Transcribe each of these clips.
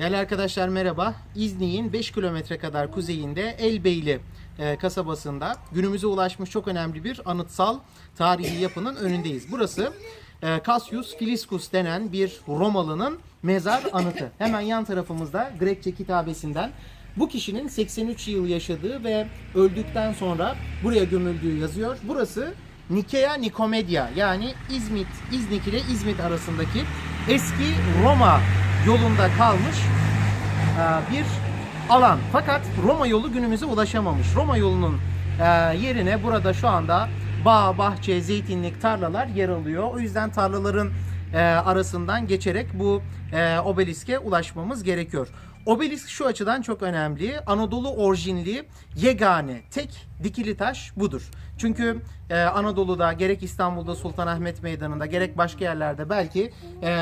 Değerli arkadaşlar merhaba. İznik'in 5 kilometre kadar kuzeyinde Elbeyli e, kasabasında günümüze ulaşmış çok önemli bir anıtsal tarihi yapının önündeyiz. Burası e, Cassius Filiscus denen bir Romalı'nın mezar anıtı. Hemen yan tarafımızda Grekçe kitabesinden bu kişinin 83 yıl yaşadığı ve öldükten sonra buraya gömüldüğü yazıyor. Burası Nikea Nikomedia yani İzmit, İznik ile İzmit arasındaki eski Roma yolunda kalmış e, bir alan. Fakat Roma yolu günümüze ulaşamamış. Roma yolunun e, yerine burada şu anda bağ, bahçe, zeytinlik, tarlalar yer alıyor. O yüzden tarlaların e, arasından geçerek bu e, obeliske ulaşmamız gerekiyor. Obelisk şu açıdan çok önemli. Anadolu orijinli yegane tek dikili taş budur. Çünkü e, Anadolu'da gerek İstanbul'da Sultanahmet Meydanı'nda gerek başka yerlerde belki e,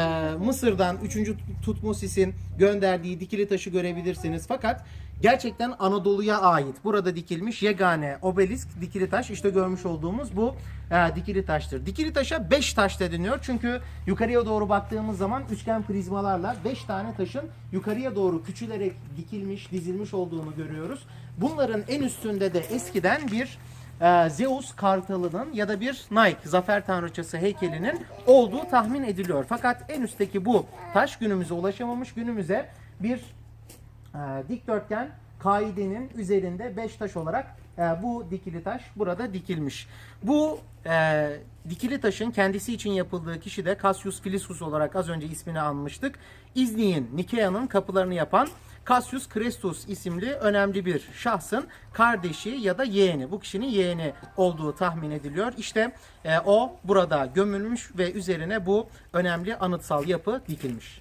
Mısır'dan 3. Tutmosis'in gönderdiği dikili taşı görebilirsiniz. Fakat gerçekten Anadolu'ya ait burada dikilmiş yegane obelisk dikili taş işte görmüş olduğumuz bu e, dikili taştır. Dikili taşa 5 taş deniyor çünkü yukarıya doğru baktığımız zaman üçgen prizmalarla 5 tane taşın yukarıya doğru küçülerek dikilmiş, dizilmiş olduğunu görüyoruz. Bunların en üstünde de eskiden bir e, Zeus kartalının ya da bir Nike zafer tanrıçası heykelinin olduğu tahmin ediliyor. Fakat en üstteki bu taş günümüze ulaşamamış. Günümüze bir e, dikdörtgen kaidenin üzerinde 5 taş olarak e, bu dikili taş burada dikilmiş. Bu e, dikili taşın kendisi için yapıldığı kişi de Cassius Filiscus olarak az önce ismini anmıştık. İznik'in Nikea'nın kapılarını yapan Cassius Crestus isimli önemli bir şahsın kardeşi ya da yeğeni. Bu kişinin yeğeni olduğu tahmin ediliyor. İşte e, o burada gömülmüş ve üzerine bu önemli anıtsal yapı dikilmiş.